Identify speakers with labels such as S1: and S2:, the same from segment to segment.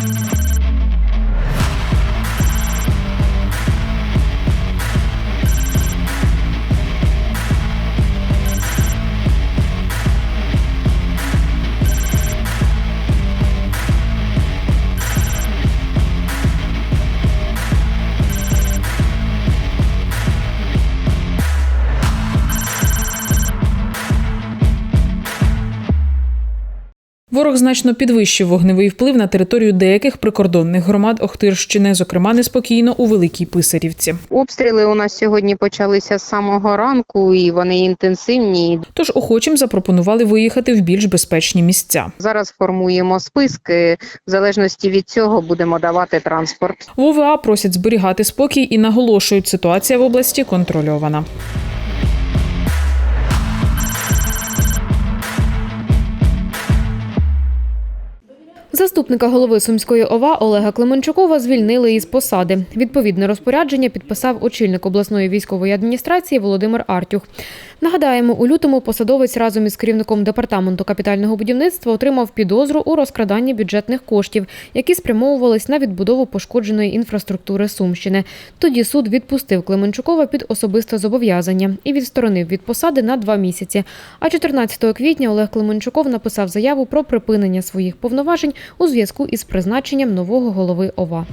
S1: you Ворог значно підвищив вогневий вплив на територію деяких прикордонних громад Охтирщини, зокрема неспокійно у Великій Писарівці.
S2: Обстріли у нас сьогодні почалися з самого ранку, і вони інтенсивні.
S1: Тож охочим запропонували виїхати в більш безпечні місця.
S2: Зараз формуємо списки. В залежності від цього будемо давати транспорт.
S1: В ОВА просять зберігати спокій і наголошують, ситуація в області контрольована.
S3: Заступника голови Сумської ОВА Олега Клименчукова звільнили із посади. Відповідне розпорядження підписав очільник обласної військової адміністрації Володимир Артюх. Нагадаємо, у лютому посадовець разом із керівником департаменту капітального будівництва отримав підозру у розкраданні бюджетних коштів, які спрямовувались на відбудову пошкодженої інфраструктури Сумщини. Тоді суд відпустив Клименчукова під особисте зобов'язання і відсторонив від посади на два місяці. А 14 квітня Олег Клименчуков написав заяву про припинення своїх повноважень у зв'язку із призначенням нового голови ОВА.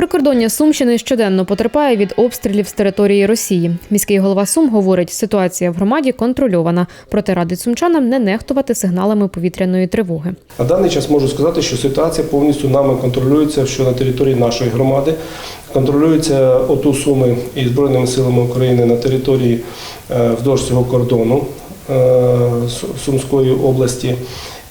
S3: Прикордоння Сумщини щоденно потерпає від обстрілів з території Росії. Міський голова Сум говорить, ситуація в громаді контрольована, проте радить сумчанам не нехтувати сигналами повітряної тривоги.
S4: На даний час можу сказати, що ситуація повністю нами контролюється, що на території нашої громади контролюється ОТУ Суми і Збройними силами України на території е, вздовж цього кордону е, Сумської області.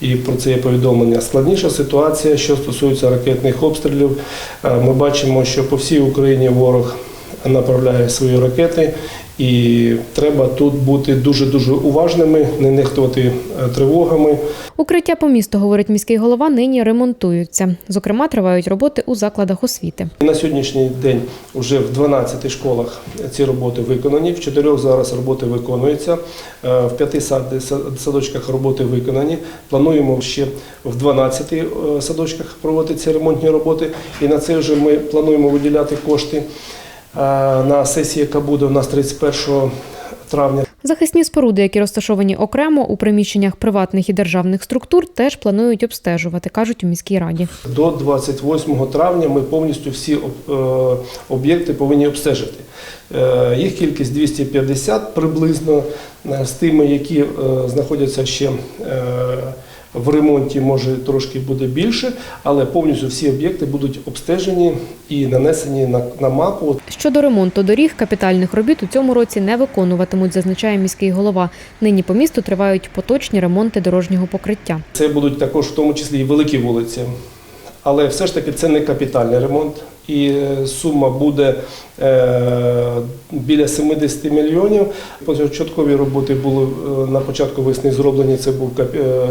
S4: І про це є повідомлення. Складніша ситуація, що стосується ракетних обстрілів. Е, Ми бачимо, що по всій Україні ворог направляє свої ракети, і треба тут бути дуже дуже уважними, не нехтувати е, тривогами.
S3: Укриття по місту, говорить міський голова, нині ремонтуються. Зокрема, тривають роботи у закладах освіти.
S4: На сьогоднішній день вже в 12 школах ці роботи виконані, в 4 зараз роботи виконуються, е, в 5 сад- сад- садочках роботи виконані. Плануємо ще в 12 е, садочках проводити ці ремонтні роботи. І на це вже ми плануємо виділяти кошти на сесії, яка буде у нас 31 травня.
S3: Захисні споруди, які розташовані окремо у приміщеннях приватних і державних структур, теж планують обстежувати, кажуть у міській раді.
S4: До 28 травня ми повністю всі е, об'єкти повинні обстежити. Е, Їх кількість 250 приблизно, е, з тими, які знаходяться ще в ремонті, може трошки буде більше, але повністю всі об'єкти будуть обстежені і нанесені на, на мапу.
S3: Щодо ремонту доріг, капітальних робіт у цьому році не виконуватимуть, зазначає міський голова. Нині по місту тривають поточні ремонти дорожнього покриття.
S4: Це будуть також в тому числі і великі вулиці. Але все ж таки це не капітальний ремонт, і е, сума буде е, біля 70 мільйонів. Початкові роботи були е, на початку весни зроблені. Це був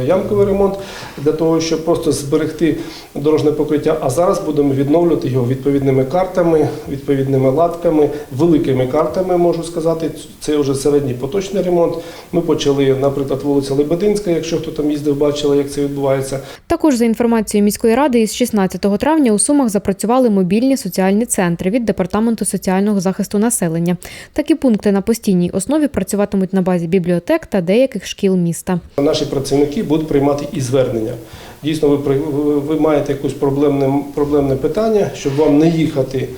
S4: ямковий ремонт для того, щоб просто зберегти дорожне покриття. А зараз будемо відновлювати його відповідними картами, відповідними латками, великими картами, можу сказати. Це вже середній поточний ремонт. Ми почали, наприклад, вулиця Лебединська, якщо хто там їздив, бачили, як це відбувається.
S3: Також за інформацією міської ради, із 16 травня у Сумах запрацювали мобільні соціальні центри від департаменту соціального захисту населення. Такі пункти на постійній основі працюватимуть на базі бібліотек та деяких шкіл міста.
S4: Наші працівники будуть приймати і звернення. Дійсно, ви, ви, маєте якесь проблемне, проблемне питання, щоб вам не їхати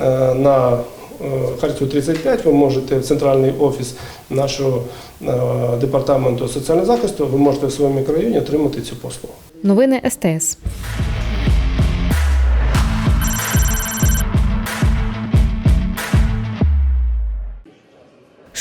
S4: е, на е, Харків 35, ви можете в центральний офіс нашого е, департаменту соціального захисту, ви можете в своєму мікрорайоні отримати цю послугу.
S3: Новини СТС.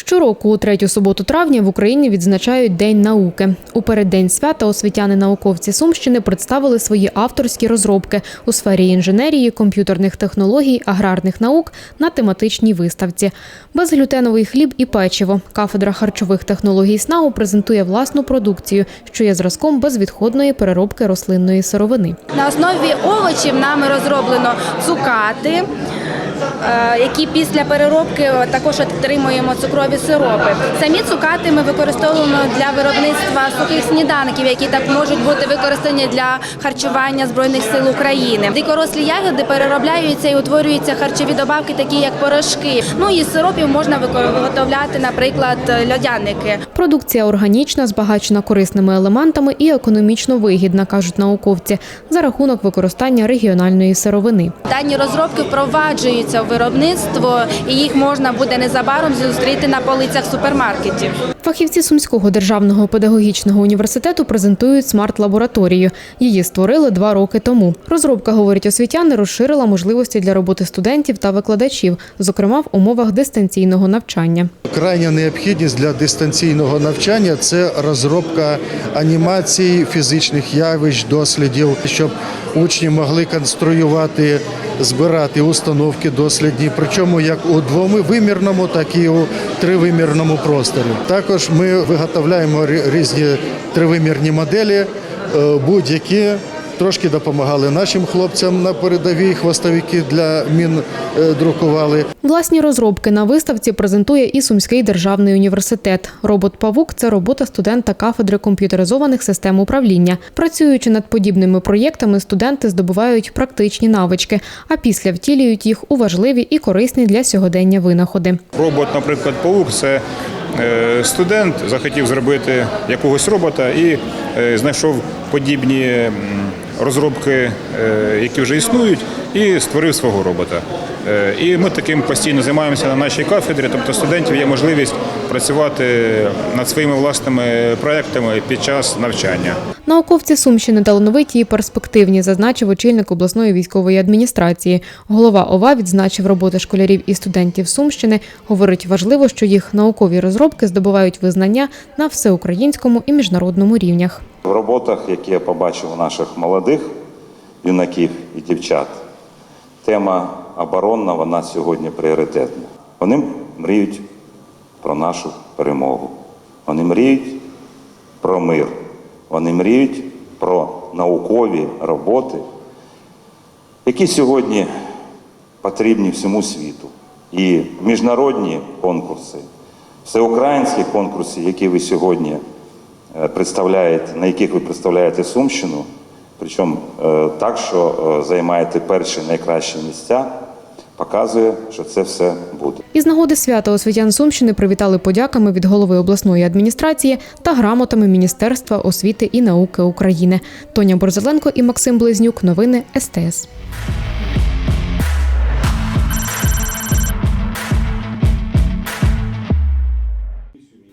S3: Щороку у третю суботу травня в Україні відзначають День науки. У переддень свята освітяни-науковці Сумщини представили свої авторські розробки у сфері інженерії, комп'ютерних технологій, аграрних наук на тематичній виставці. Безглютеновий хліб і печиво. Кафедра харчових технологій СНАУ презентує власну продукцію, що є зразком безвідходної переробки рослинної сировини.
S5: На основі овочів нами розроблено цукати, які після переробки е, також отримуємо цукрові сиропи. Самі цукати ми використовуємо для виробництва сухих сніданків, які так можуть бути використані для харчування збройних сил України. Дикорослі ягоди переробляються і утворюються харчові добавки, такі як порошки. Ну і сиропів можна виготовляти, наприклад, льодяники.
S3: Продукція органічна, збагачена корисними елементами і економічно вигідна, кажуть науковці, за рахунок використання регіональної сировини.
S5: Дані розробки впроваджуються в виробництво, і їх можна буде незабаром зустріти на полицях супермаркетів.
S3: Фахівці Сумського державного педагогічного університету презентують смарт-лабораторію. Її створили два роки тому. Розробка, говорять освітяни, розширила можливості для роботи студентів та викладачів, зокрема в умовах дистанційного навчання.
S6: Крайня необхідність для дистанційного навчання це розробка анімацій, фізичних явищ, дослідів, щоб учні могли конструювати, збирати установки дослідні, причому як у двомивимірному, так і у тривимірному просторі. Також ми виготовляємо різні тривимірні моделі, е, будь-які. Трошки допомагали нашим хлопцям на передовій хвостовики для мін е, друкували.
S3: Власні розробки на виставці презентує і Сумський державний університет. Робот Павук це робота студента кафедри комп'ютеризованих систем управління. Працюючи над подібними проєктами, студенти здобувають практичні навички, а після втілюють їх у важливі і корисні для сьогодення винаходи.
S7: Робот, наприклад, паук це е, студент захотів зробити якогось робота і е, знайшов подібні розробки, е, які вже існують, і створив свого робота. Е, І ми таким постійно займаємося на нашій кафедрі. Тобто студентів є можливість працювати над своїми власними проектами під час навчання.
S3: Науковці Сумщини талановиті і перспективні, зазначив очільник обласної військової адміністрації. Голова ОВА відзначив роботи школярів і студентів Сумщини. Говорить, важливо, що їх наукові розробки здобувають визнання на всеукраїнському і міжнародному рівнях.
S8: В роботах, які я побачив у наших молодих юнаків і дівчат, тема оборонна, вона сьогодні пріоритетна. Вони мріють про нашу перемогу. Вони мріють про мир. Вони мріють про наукові роботи, які сьогодні потрібні всьому світу. І міжнародні конкурси, всеукраїнські конкурси, які ви сьогодні е, представляєте, на яких ви представляєте Сумщину, причому е, так, що е, займаєте перші найкращі місця, показує, що це все буде.
S3: Із нагоди свята освітян Сумщини привітали подяками від голови обласної адміністрації та грамотами Міністерства освіти і науки України. Тоня Борзеленко і Максим Близнюк. Новини СТС.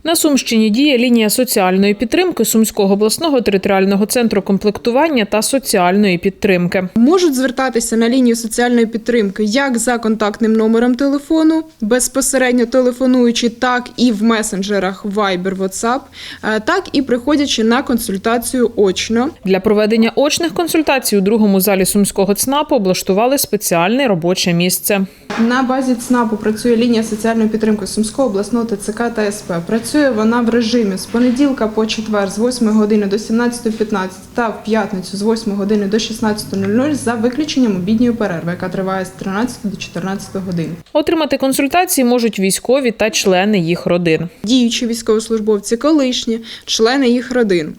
S1: На Сумщині діє лінія соціальної підтримки Сумського обласного територіального центру комплектування та соціальної підтримки.
S9: можуть звертатися на лінію соціальної підтримки як за контактним номером телефону, безпосередньо телефонуючи, так і в месенджерах Viber, WhatsApp, е, так і приходячи на консультацію очно.
S1: Для проведення очних консультацій у другому залі Сумського ЦНАПу облаштували спеціальне робоче місце.
S9: На базі ЦНАПу працює лінія соціальної підтримки Сумського обласного ТЦК та СП. Працює вона в режимі з понеділка по четвер з 8 години до 17.15 та в п'ятницю з 8 години до 16.00 за виключенням обідньої перерви, яка триває з 13 до 14 годин.
S1: Отримати консультації можуть військові та члени їх родин.
S9: діючі військовослужбовці, колишні, члени їх родин.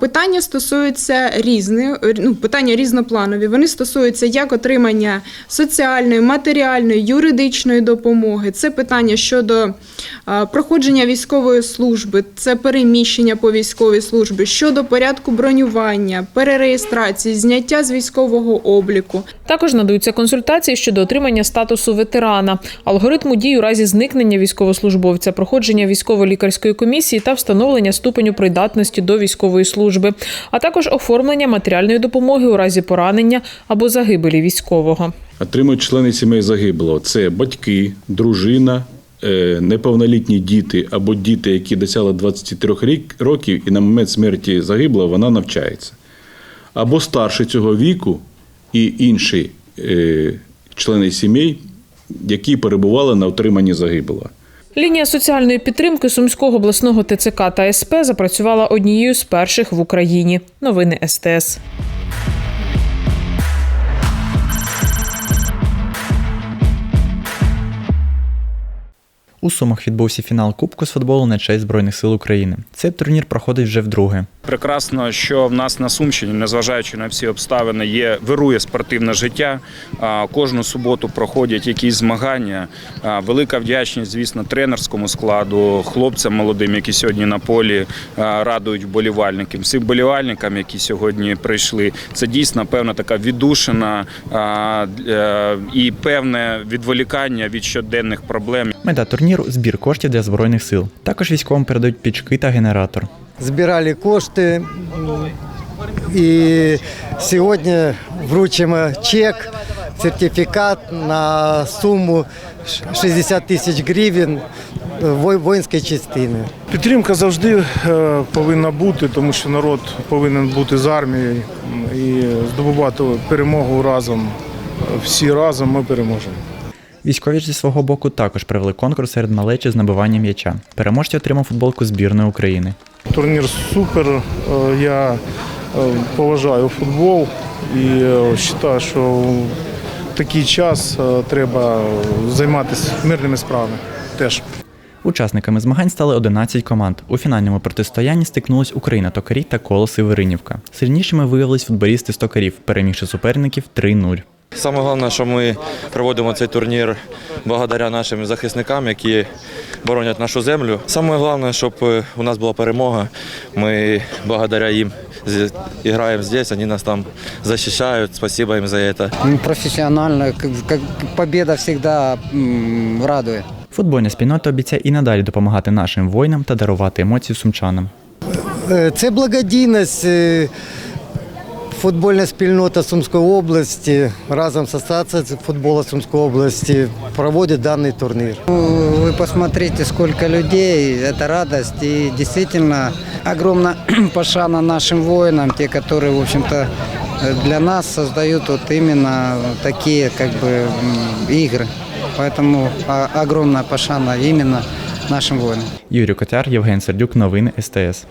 S9: Питання стосуються різні, ну, питання різнопланові. Вони стосуються як отримання соціальної, матеріальної, юридичної допомоги. Це питання щодо проходження військової служби, це переміщення по військовій службі, щодо порядку бронювання, перереєстрації, зняття з військового обліку.
S1: Також надаються консультації щодо отримання статусу ветерана, алгоритму дій у разі зникнення військовослужбовця, проходження військово-лікарської комісії та встановлення ступеню придатності до військової служби, а також оформлення матеріальної допомоги у разі поранення або загибелі військового.
S10: Отримують члени сімей загиблого. Це батьки, дружина, е, неповнолітні діти або діти, які досягли 23 років і на момент смерті загиблого вона навчається. Або старше цього віку і інші е, члени сімей, які перебували на отриманні загиблого.
S1: Лінія соціальної підтримки Сумського обласного ТЦК та СП запрацювала однією з перших в Україні. Новини СТС.
S11: У Сумах відбувся фінал Кубку з футболу на честь Збройних сил України. Цей турнір проходить вже вдруге.
S7: Прекрасно, що в нас на Сумщині, незважаючи на всі обставини, є вирує спортивне життя. Кожну суботу проходять якісь змагання. Велика вдячність, звісно, тренерському складу, хлопцям молодим, які сьогодні на полі радують вболівальників. Всім вболівальникам, які сьогодні прийшли. Це дійсно певна така віддушина е, і певне відволікання від щоденних проблем.
S11: Мета турніру збір коштів для збройних сил. Також військовим передають пічки та генератор.
S12: збирали кошти. І сьогодні вручимо чек, сертифікат на суму 60 тисяч гривень воїнської частини.
S13: Підтримка завжди е, повинна бути, тому що народ повинен бути з армією і здобувати перемогу разом. Всі разом ми переможемо.
S11: Військові ж зі свого боку також провели конкурс серед малечі з набивання м'яча. Переможці отримав футболку збірної України.
S13: Турнір супер. Е, Я е, поважаю футбол і е, вважаю, що в такий час треба займатися мирними справами теж.
S11: Учасниками змагань стали 11 команд. У фінальному протистоянні стикнулись Україна Токарі та Колос Северинівка. Сильнішими виявились футболісти з токарів, перемігши суперників 3-0.
S14: Саме головне, що ми проводимо цей турнір благодаря нашим захисникам, які боронять нашу землю. Саме головне, щоб е, у нас була перемога. Ми благодаря їм з- граємо здесь, вони нас там захищають. Спасибо їм за це.
S12: Професіонально, як победа завжди радує.
S11: Футбольна спільнота обіцяє і надалі допомагати нашим воїнам та дарувати емоції сумчанам.
S12: Е, Це благодійність. е, Футбольна спільнота Сумської області разом з Асоціацією футболу Сумської області проводить даний турнір.
S15: Вы посмотрите, сколько людей, это радость. И действительно огромная пошана нашим воинам, те, которые, в общем-то, э, для нас создают вот именно такие как бы м, игры. Поэтому а, огромная пошана именно нашим воинам.
S11: Юрій Котяр, Євген Сердюк, новини СТС.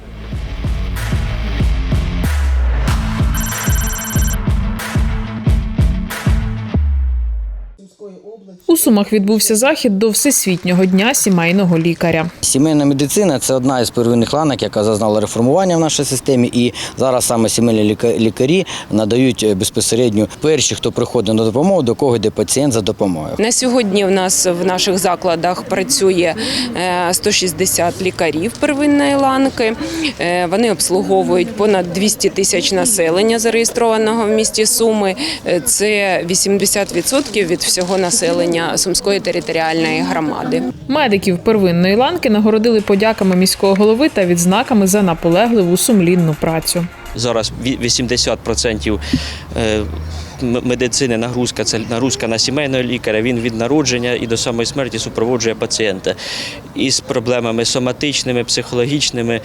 S1: Сумах відбувся захід до Всесвітнього дня сімейного лікаря.
S15: Сімейна медицина це одна із первинних ланок, яка зазнала реформування в нашій системі. І зараз саме сімейні ліка- лікарі надають е, безпосередньо перші, хто приходить на допомогу, до кого йде пацієнт за допомогою.
S16: На сьогодні в нас в наших закладах працює е, 160 лікарів первинної ланки. Е, Вони обслуговують понад 200 тисяч населення, зареєстрованого в місті Суми. Е, Це 80% від всього населення Сумської територіальної громади.
S1: Медиків первинної ланки нагородили подяками міського голови та відзнаками за наполегливу сумлінну працю.
S17: зараз 80% е, м- медицини нагрузка це нагрузка на сімейного лікаря. Він від народження і до самої смерті супроводжує пацієнта із проблемами соматичними, психологічними,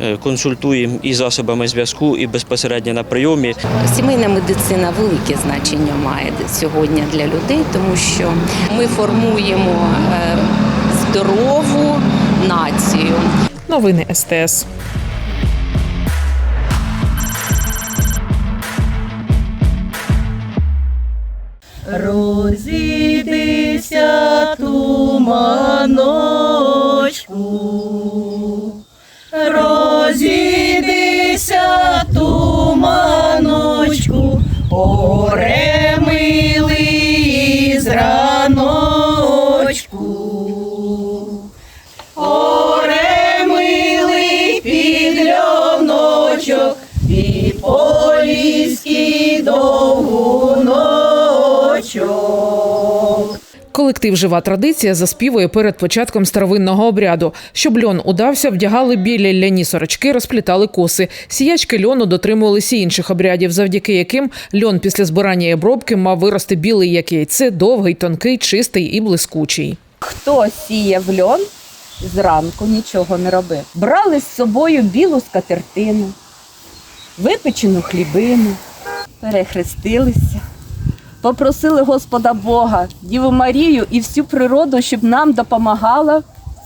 S17: е, консультуємо і засобами зв'язку, і безпосередньо на прийомі.
S18: Сімейна медицина велике значення має сьогодні для людей, тому що ми формуємо е, здорову націю.
S1: Новини СТС.
S19: Розійдися туманочку,
S1: Колектив Жива традиція заспівує перед початком старовинного обряду. Щоб льон удався, вдягали білі ляні сорочки, розплітали коси. Сіячки льону дотримувалися інших обрядів, завдяки яким льон після збирання і обробки мав вирости білий, як яйце, довгий, тонкий, чистий і блискучий.
S20: Хто сіяв льон, зранку нічого не робив. Брали з собою білу скатертину, випечену хлібину, перехрестилися, попросили Господа Бога, Діву Марію і всю природу, щоб нам допомагала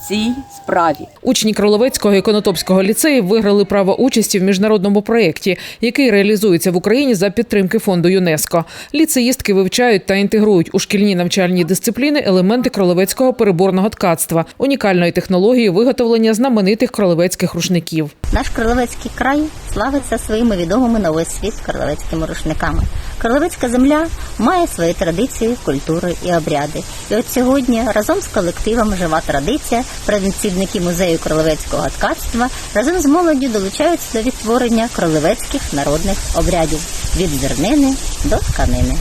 S20: цій справі.
S21: Учні Кроловецького і Конотопського ліцеїв виграли право участі в міжнародному проєкті, який реалізується в Україні за підтримки фонду ЮНЕСКО. Ліцеїстки вивчають та інтегрують у шкільні навчальні дисципліни елементи кролевецького переборного ткацтва, унікальної технології виготовлення знаменитих кролевецьких рушників.
S22: Наш Кролевецький край славиться своїми відомими на весь світ кролевецькими рушниками. Кролевецька земля має свої традиції, культури і обряди. І от сьогодні разом з колективом Жива традиція працівники музею кролевецького ткацтва разом з молоддю долучаються до відтворення кролевецьких народних обрядів від зернини до тканини.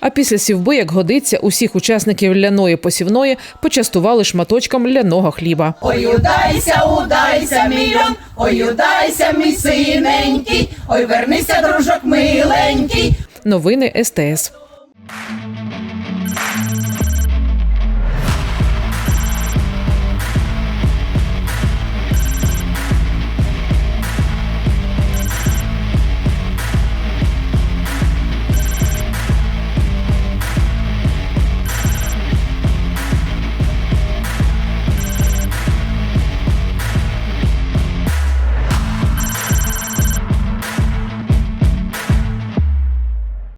S21: А після сівби, як годиться, усіх учасників ляної посівної почастували шматочком ляного хліба.
S19: Ой, удайся, удайся, мільйон, ой, удайся, мій синенький, ой, вернися, дружок миленький.
S21: Новини СТС.